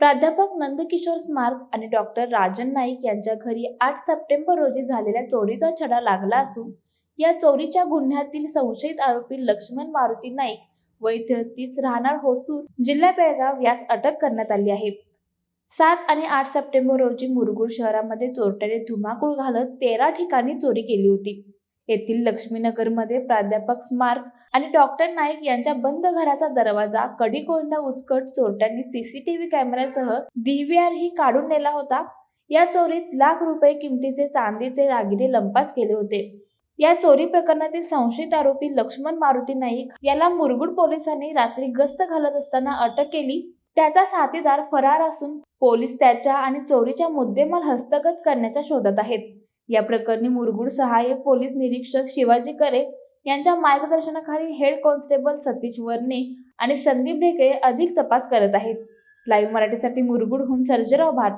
प्राध्यापक नंदकिशोर स्मार्क आणि डॉक्टर राजन नाईक यांच्या घरी आठ सप्टेंबर रोजी झालेल्या चोरीचा छडा लागला असून या चोरीच्या गुन्ह्यातील संशयित आरोपी लक्ष्मण मारुती नाईक वय तेहतीस राहणार होसूर जिल्हा बेळगाव यास अटक करण्यात आली आहे. सात आणि आठ सप्टेंबर रोजी मुरगुड शहरामध्ये चोरट्याने धुमाकूळ घालत तेरा ठिकाणी चोरी केली होती. येथील लक्ष्मीनगरमध्ये प्राध्यापक स्मार्क आणि डॉक्टर नाईक यांच्या बंद घराचा दरवाजा कडी कोंडा उचकट चोरट्यांनी सीसीटीव्ही कॅमेऱ्यासह डीव्हीआर ही काढून नेला होता. या चोरीत लाख रुपये किमतीचे चांदीचे दागिने लंपास केले होते. या चोरी प्रकरणातील संशयित आरोपी लक्ष्मण मारुती नाईक याला मुरगुड पोलिसांनी रात्री गस्त घालत असताना अटक केली. त्याचा साथीदार फरार असून पोलीस त्याच्या आणि चोरीच्या मुद्देमाल हस्तगत करण्याच्या शोधात आहेत. या प्रकरणी मुरगुड सहाय्यक पोलीस निरीक्षक शिवाजी करे यांच्या मार्गदर्शनाखाली हेड कॉन्स्टेबल सतीश वर्णे आणि संदीप ढेकळे अधिक तपास करत आहेत. लाईव्ह मराठीसाठी मुरगुडहून सर्जेराव भाट.